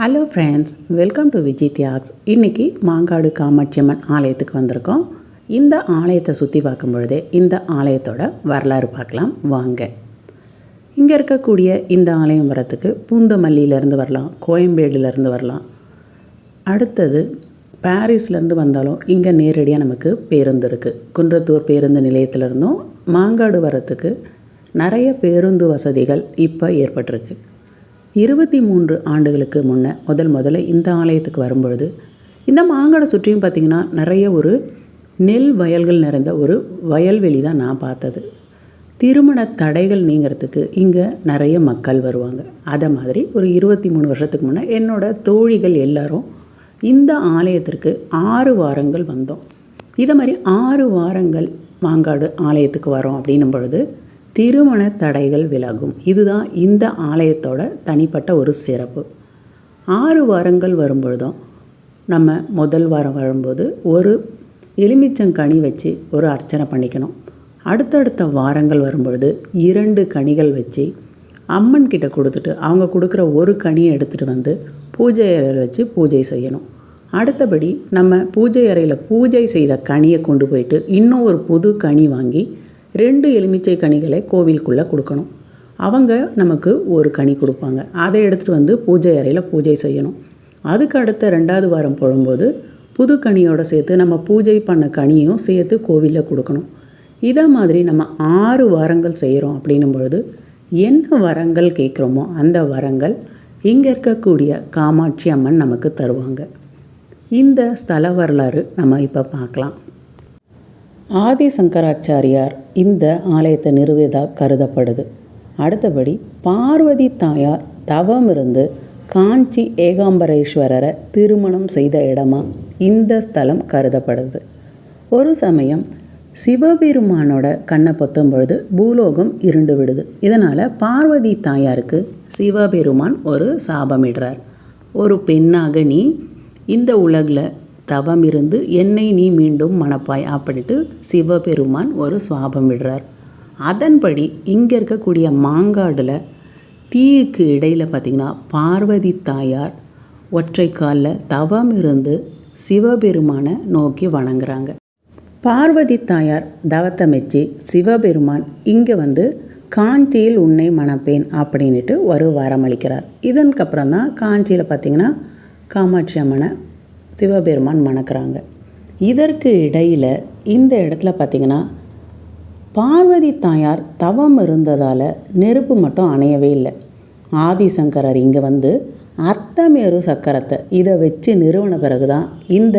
Hello friends welcome to Vijay Thiyags இன்றைக்கி மாங்காடு காமாட்சியம்மன் ஆலயத்துக்கு வந்திருக்கோம். இந்த ஆலயத்தை சுற்றி பார்க்கும் பொழுதே இந்த ஆலயத்தோட வரலாறு பார்க்கலாம். வாங்க. இங்கே இருக்கக்கூடிய இந்த ஆலயம் வரத்துக்கு பூந்தமல்லியிலேருந்து வரலாம் கோயம்பேடுலேருந்து வரலாம். அடுத்தது பாரிஸ்லேருந்து வந்தாலும் இங்கே நேரடியாக நமக்கு பேருந்து இருக்குது குன்றத்தூர் பேருந்து நிலையத்திலேருந்தும் மாங்காடு வரத்துக்கு நிறைய பேருந்து வசதிகள் இப்போ ஏற்பட்டிருக்கு. இருபத்தி மூன்று ஆண்டுகளுக்கு முன்னே முதல் முதல்ல இந்த ஆலயத்துக்கு வரும்பொழுது இந்த மாங்காடை சுற்றியும் பார்த்திங்கன்னா நிறைய ஒரு நெல் வயல்கள் நிறைந்த ஒரு வயல்வெளி தான் நான் பார்த்தது. திருமண தடைகள் நீங்கிறதுக்கு இங்கே நிறைய மக்கள் வருவாங்க. அதை மாதிரி ஒரு இருபத்தி மூணு வருஷத்துக்கு முன்னே என்னோடய தோழிகள் எல்லாரும் இந்த ஆலயத்திற்கு ஆறு வாரங்கள் வந்தோம். இதை மாதிரி ஆறு வாரங்கள் மாங்காடு ஆலயத்துக்கு வரோம் அப்படின்னும் பொழுது திருமண தடைகள் விலகும். இதுதான் இந்த ஆலயத்தோட தனிப்பட்ட ஒரு சிறப்பு. ஆறு வாரங்கள் வரும்பொழுதும் நம்ம முதல் வாரம் வரும்போது ஒரு எலுமிச்சங்கனி வச்சு ஒரு அர்ச்சனை பண்ணிக்கணும். அடுத்தடுத்த வாரங்கள் வரும்பொழுது இரண்டு கனிகள் வச்சு அம்மன் கிட்ட கொடுத்துட்டு அவங்க கொடுக்குற ஒரு கனியை எடுத்துகிட்டு வந்து பூஜை அறையில் வச்சு பூஜை செய்யணும். அடுத்தபடி நம்ம பூஜை அறையில் பூஜை செய்த கனியை கொண்டு போயிட்டு இன்னும் ஒரு புது கனி வாங்கி ரெண்டு எலுமிச்சை கனிகளை கோவிலுக்குள்ளே கொடுக்கணும். அவங்க நமக்கு ஒரு கனி கொடுப்பாங்க. அதை எடுத்துகிட்டு வந்து பூஜை அறையில் பூஜை செய்யணும். அதுக்கு அடுத்த ரெண்டாவது வாரம் போடும்போது புது கனியோடு சேர்த்து நம்ம பூஜை பண்ண கனியும் சேர்த்து கோவிலில் கொடுக்கணும். இதை மாதிரி நம்ம ஆறு வாரங்கள் செய்கிறோம் அப்படின்னும் பொழுது என்ன வரங்கள் கேட்குறோமோ அந்த வரங்கள் இங்கே இருக்கக்கூடிய காமாட்சி அம்மன் நமக்கு தருவாங்க. இந்த ஸ்தல வரலாறு நம்ம இப்போ பார்க்கலாம். ஆதி சங்கராச்சாரியார் இந்த ஆலயத்தை நிறுவியதாக கருதப்படுது. அடுத்தபடி பார்வதி தாயார் தவம் இருந்து காஞ்சி ஏகாம்பரேஸ்வரரை திருமணம் செய்த இடமா இந்த ஸ்தலம் கருதப்படுது. ஒரு சமயம் சிவபெருமானோட கண்ணை பொத்தும் பொழுது பூலோகம் இருண்டு விடுது. இதனால் பார்வதி தாயாருக்கு சிவபெருமான் ஒரு சாபமிடுறார். ஒரு பெண்ணாக நீ இந்த உலகில் தவம் இருந்து என்னை நீ மீண்டும் மணப்பாய் அப்படின்ட்டு சிவபெருமான் ஒரு சுவாபம் விடுறார். அதன்படி இங்கே இருக்கக்கூடிய மாங்காடில் தீயுக்கு இடையில் பார்த்திங்கன்னா பார்வதி தாயார் ஒற்றை காலில் தவம் இருந்து சிவபெருமானை நோக்கி வணங்குறாங்க. பார்வதி தாயார் தவத்தை மெச்சி சிவபெருமான் இங்கே வந்து காஞ்சியில் உன்னை மணப்பேன் அப்படின்ட்டு ஒரு வரம் அளிக்கிறார். இதற்கப்புறம் தான் காஞ்சியில் பார்த்திங்கன்னா காமாட்சி அம்மனை சிவபெருமான் மணக்கிறாங்க. இதற்கு இடையில் இந்த இடத்துல பார்த்திங்கன்னா பார்வதி தாயார் தவம் இருந்ததால் நெருப்பு மட்டும் அணையவே இல்லை. ஆதிசங்கரர் இங்கே வந்து அர்த்தமேரு சக்கரத்தை இதை வச்சு நிறுவன பிறகு தான் இந்த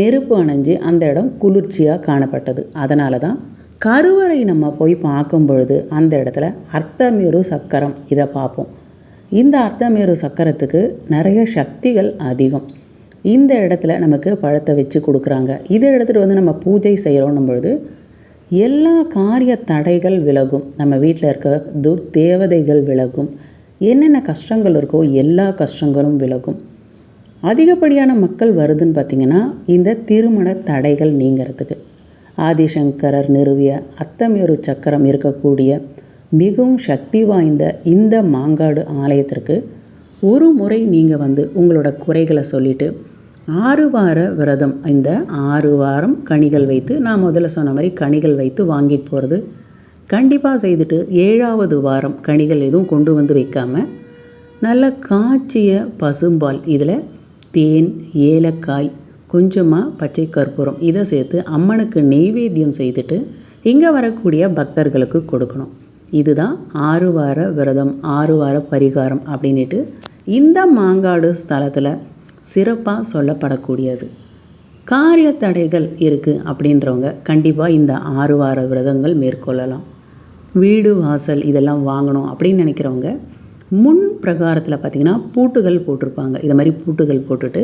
நெருப்பு அணைஞ்சு அந்த இடம் குளிர்ச்சியாக காணப்பட்டது. அதனால தான் கருவறை நம்ம போய் பார்க்கும் பொழுது அந்த இடத்துல அர்த்தமேரு சக்கரம் இதை பார்ப்போம். இந்த அர்த்தமேரு சக்கரத்துக்கு நிறைய சக்திகள் அதிகம். இந்த இடத்துல நமக்கு பழத்தை வச்சு கொடுக்குறாங்க. இதை எடுத்துகிட்டு வந்து நம்ம பூஜை செய்கிறோன்னும் பொழுது எல்லா காரிய தடைகள் விலகும். நம்ம வீட்டில் இருக்க துர் தேவதைகள் விலகும். என்னென்ன கஷ்டங்கள் இருக்கோ எல்லா கஷ்டங்களும் விலகும். அதிகப்படியான மக்கள் வருதுன்னு பார்த்திங்கன்னா இந்த திருமண தடைகள் நீங்கிறதுக்கு. ஆதிசங்கரர் நிறுவிய அத்தமேரு சக்கரம் இருக்கக்கூடிய மிகவும் சக்தி வாய்ந்த இந்த மாங்காடு ஆலயத்திற்கு ஒரு முறை நீங்கள் வந்து உங்களோட குறைகளை சொல்லிவிட்டு ஆறு வார விரதம் இந்த ஆறு வாரம் கனிகள் வைத்து நான் முதல்ல சொன்ன மாதிரி கனிகள் வைத்து வாங்கிட்டு போகிறது கண்டிப்பாக செய்துட்டு ஏழாவது வாரம் கனிகள் எதுவும் கொண்டு வந்து வைக்காமல் நல்ல காய்ச்சிய பசும்பால் இதில் தேன் ஏலக்காய் கொஞ்சமாக பச்சை கற்பூரம் இதை சேர்த்து அம்மனுக்கு நெய்வேத்தியம் செய்துட்டு இங்கே வரக்கூடிய பக்தர்களுக்கு கொடுக்கணும். இதுதான் ஆறு வார விரதம் ஆறு வார பரிகாரம் அப்படின்ட்டு இந்த மாங்காடு ஸ்தலத்தில் சிறப்பாக சொல்லப்படக்கூடியது. காரிய தடைகள் இருக்குது அப்படின்றவங்க கண்டிப்பாக இந்த ஆறு வார விரதங்கள் மேற்கொள்ளலாம். வீடு வாசல் இதெல்லாம் வாங்கணும் அப்படின்னு நினைக்கிறவங்க முன் பிரகாரத்தில் பார்த்திங்கன்னா பூட்டுகள் போட்டிருப்பாங்க. இதை மாதிரி பூட்டுகள் போட்டுட்டு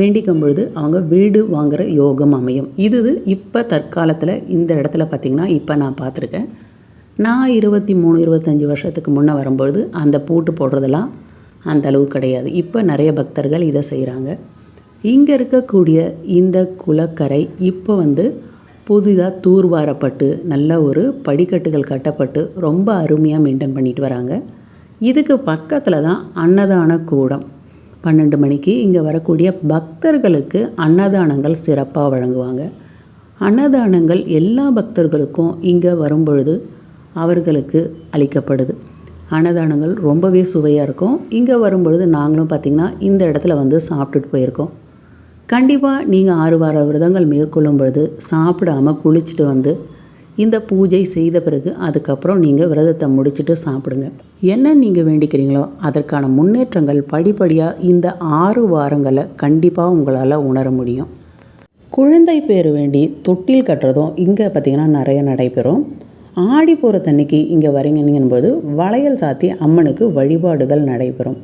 வேண்டிக்கும் பொழுது அவங்க வீடு வாங்குகிற யோகம் அமையும். இது இப்போ தற்காலத்தில் இந்த இடத்துல பார்த்திங்கன்னா இப்போ நான் பார்த்துருக்கேன் நான் இருபத்தி மூணு இருபத்தஞ்சி வருஷத்துக்கு முன்னே வரும்பொழுது அந்த பூட்டு போடுறதெல்லாம் அந்த அளவு கிடையாது. இப்போ நிறைய பக்தர்கள் இதை செய்கிறாங்க இங்கே இருக்கக்கூடிய இந்த குளக்கரை இப்போ வந்து புதிதாக தூர்வாரப்பட்டு நல்ல ஒரு படிக்கட்டுகள் கட்டப்பட்டு ரொம்ப அருமையாக மெயின்டைன் பண்ணிட்டு வராங்க. இதுக்கு பக்கத்தில் தான் அன்னதான கூடம். பன்னெண்டு மணிக்கு இங்கே வரக்கூடிய பக்தர்களுக்கு அன்னதானங்கள் சிறப்பாக வழங்குவாங்க. அன்னதானங்கள் எல்லா பக்தர்களுக்கும் இங்கே வரும்பொழுது அவர்களுக்கு அளிக்கப்படுது. அன்னதானங்கள் ரொம்பவே சுவையாக இருக்கும். இங்கே வரும்பொழுது நாங்களும் பார்த்திங்கன்னா இந்த இடத்துல வந்து சாப்பிட்டுட்டு போயிருக்கோம். கண்டிப்பாக நீங்கள் ஆறு வார விரதங்கள் மேற்கொள்ளும் பொழுது சாப்பிடாமல் குளிச்சுட்டு வந்து இந்த பூஜை செய்த பிறகு அதுக்கப்புறம் நீங்கள் விரதத்தை முடிச்சுட்டு சாப்பிடுங்க. என்ன நீங்கள் வேண்டிக்கிறீங்களோ அதற்கான முன்னேற்றங்கள் படிப்படியாக இந்த ஆறு வாரங்களை கண்டிப்பாக உங்களால் உணர முடியும். குழந்தை பேர் வேண்டி தொட்டில் கட்டுறதும் இங்கே பார்த்திங்கன்னா நிறைய நடைபெறும். ஆடி போகிற தண்ணிக்கு இங்கே வரீங்கன்னுங்கும்போது வளையல் சாத்தி அம்மனுக்கு வழிபாடுகள் நடைபெறும்.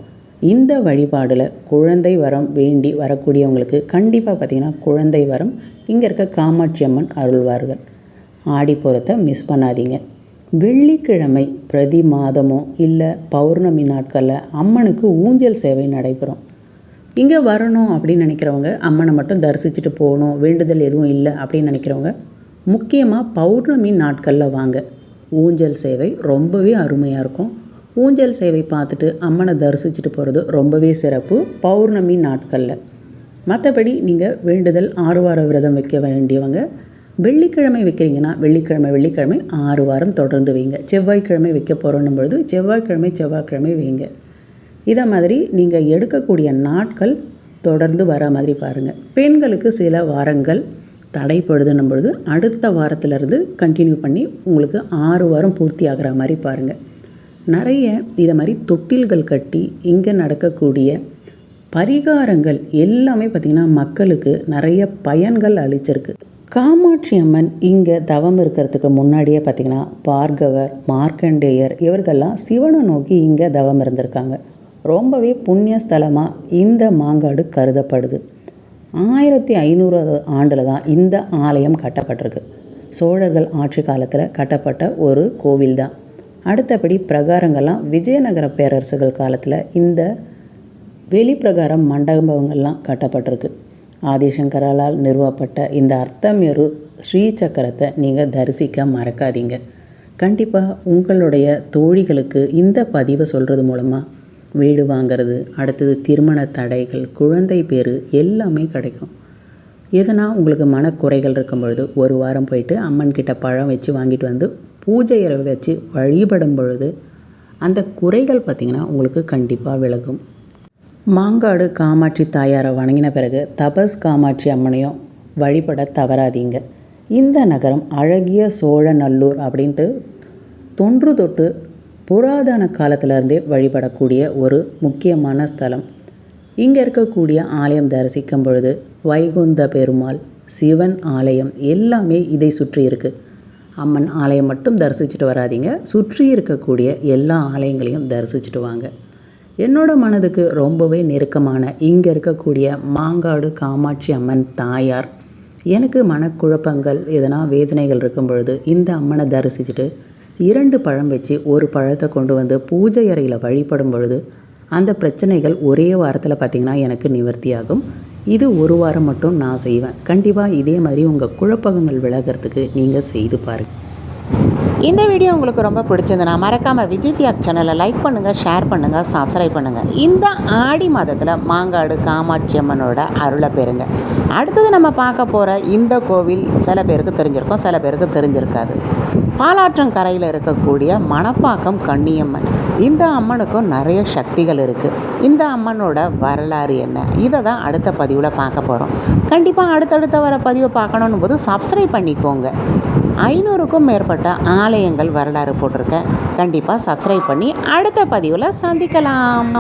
இந்த வழிபாடில் குழந்தை வரம் வேண்டி வரக்கூடியவங்களுக்கு கண்டிப்பாக பார்த்திங்கன்னா குழந்தை வரம் இங்கே இருக்க காமாட்சி அம்மன் அருள்வார்கள். ஆடி போகிறத மிஸ் பண்ணாதீங்க. வெள்ளிக்கிழமை பிரதி மாதமோ இல்லை பௌர்ணமி நாட்களில் அம்மனுக்கு ஊஞ்சல் சேவை நடைபெறும். இங்கே வரணும் அப்படின்னு நினைக்கிறவங்க அம்மனை மட்டும் தரிசிச்சுட்டு போகணும் வேண்டுதல் எதுவும் இல்லை அப்படின்னு நினைக்கிறவங்க முக்கியமாக பௌர்ணமி நாட்களில் வாங்க. ஊஞ்சல் சேவை ரொம்பவே அருமையாக இருக்கும். ஊஞ்சல் சேவை பார்த்துட்டு அம்மனை தரிசிச்சுட்டு போகிறது ரொம்பவே சிறப்பு பௌர்ணமி நாட்களில். மற்றபடி நீங்கள் வேண்டுதல் ஆறு வார விரதம் வைக்க வேண்டியவங்க வெள்ளிக்கிழமை வைக்கிறீங்கன்னா வெள்ளிக்கிழமை வெள்ளிக்கிழமை ஆறு வாரம் தொடர்ந்து வைங்க. செவ்வாய்க்கிழமை வைக்க போகிறோன்னும் பொழுது செவ்வாய்க்கிழமை செவ்வாய்க்கிழமை வைங்க. இதை மாதிரி நீங்கள் எடுக்கக்கூடிய நாட்கள் தொடர்ந்து வர மாதிரி பாருங்கள் பெண்களுக்கு சில வாரங்கள் தடைப்படுதுன்னும் பொழுது அடுத்த வாரத்திலேருந்து கண்டினியூ பண்ணி உங்களுக்கு ஆறு வாரம் பூர்த்தி ஆகிற மாதிரி பாருங்கள் நிறைய இதை மாதிரி தொட்டில்கள் கட்டி இங்கே நடக்கக்கூடிய பரிகாரங்கள் எல்லாமே பார்த்திங்கன்னா மக்களுக்கு நிறைய பயன்கள் அளிச்சிருக்கு. காமாட்சி அம்மன் இங்கே தவம் இருக்கிறதுக்கு முன்னாடியே பார்த்திங்கன்னா பார்கவர் மார்க்கண்டேயர் இவர்கள்லாம் சிவனை நோக்கி இங்கே தவம் இருந்திருக்காங்க. ரொம்பவே புண்ணிய ஸ்தலமாக இந்த மாங்காடு கருதப்படுது. ஆயிரத்தி ஐநூறாவது ஆண்டில் தான் இந்த ஆலயம் கட்டப்பட்டிருக்கு. சோழர்கள் ஆட்சி காலத்தில் கட்டப்பட்ட ஒரு கோவில் தான் அடுத்தபடி பிரகாரங்கள்லாம் விஜயநகர பேரரசுகள் காலத்தில் இந்த வெளிப்பிரகாரம் மண்டபங்கள்லாம் கட்டப்பட்டிருக்கு. ஆதிசங்கரால் நிறுவப்பட்ட இந்த அர்த்தமியரு ஸ்ரீ சக்கரத்தை நீங்கள் தரிசிக்க மறக்காதீங்க. கண்டிப்பாக உங்களுடைய தோழிகளுக்கு இந்த பதிவை சொல்கிறது மூலமாக வீடு வாங்கிறது அடுத்தது திருமண தடைகள் குழந்தை பேர் எல்லாமே கிடைக்கும். எதனா உங்களுக்கு மனக்குறைகள் இருக்கும் பொழுது ஒரு வாரம் போயிட்டு அம்மன் கிட்ட பழம் வச்சு வாங்கிட்டு வந்து பூஜை இரவு வச்சு வழிபடும் பொழுது அந்த குறைகள் பார்த்திங்கன்னா உங்களுக்கு கண்டிப்பாக விலகும். மாங்காடு காமாட்சி தாயாரை வணங்கின பிறகு தபஸ் காமாட்சி அம்மனையும் வழிபட தவறாதீங்க. இந்த நகரம் அழகிய சோழநல்லூர் அப்படின்ட்டு தொன்று தொட்டு புராதன காலத்திலேருந்தே வழிபடக்கூடிய ஒரு முக்கியமான ஸ்தலம். இங்கே இருக்கக்கூடிய ஆலயம் தரிசிக்கும் பொழுது வைகுந்த பெருமாள் சிவன் ஆலயம் எல்லாமே இதை சுற்றி இருக்குது அம்மன் ஆலயம் மட்டும் தரிசிச்சுட்டு வராதீங்க. சுற்றி இருக்கக்கூடிய எல்லா ஆலயங்களையும் தரிசிச்சுட்டு வாங்க. என்னோட மனதுக்கு ரொம்பவே நெருக்கமான இங்கே இருக்கக்கூடிய மாங்காடு காமாட்சி அம்மன் தாயார். எனக்கு மனக்குழப்பங்கள் எதனா வேதனைகள் இருக்கும் பொழுது இந்த அம்மனை தரிசிச்சுட்டு இரண்டு பழம் வச்சு ஒரு பழத்தை கொண்டு வந்து பூஜை அறையில் வழிபடும் பொழுது அந்த பிரச்சனைகள் ஒரே வாரத்தில் பார்த்திங்கன்னா எனக்கு நிவர்த்தியாகும். இது ஒரு வாரம் மட்டும் நான் செய்வேன். கண்டிப்பாக இதே மாதிரி உங்கள் குழப்பங்கள் விலகிறதுக்கு நீங்கள் செய்து பாருங்கள் இந்த வீடியோ உங்களுக்கு ரொம்ப பிடிச்சிருந்தனா மறக்காமல் விஜய் தியாக் சேனலை லைக் பண்ணுங்கள் ஷேர் பண்ணுங்கள் சப்ஸ்கிரைப் பண்ணுங்கள் இந்த ஆடி மாதத்தில் மாங்காடு காமாட்சி அம்மனோட அருளை பெறுங்க. அடுத்தது நம்ம பார்க்க போகிற இந்த கோவில் சில பேருக்கு தெரிஞ்சிருக்கும் சில பேருக்கு தெரிஞ்சிருக்காது. பாலாற்றங்கரையில் இருக்கக்கூடிய மணப்பாக்கம் கன்னியம்மன். இந்த அம்மனுக்கும் நிறைய சக்திகள் இருக்குது இந்த அம்மனோட வரலாறு என்ன? இதை தான் அடுத்த பதிவில் பார்க்க போகிறோம் கண்டிப்பாக அடுத்தடுத்த வர பதிவை பார்க்கணுன்னு போது சப்ஸ்கிரைப் பண்ணிக்கோங்க. ஐநூறுக்கும் மேற்பட்ட ஆலயங்கள் வரலாறு போட்டிருக்கேன். கண்டிப்பாக சப்ஸ்கிரைப் பண்ணி அடுத்த பதிவில் சந்திக்கலாம்.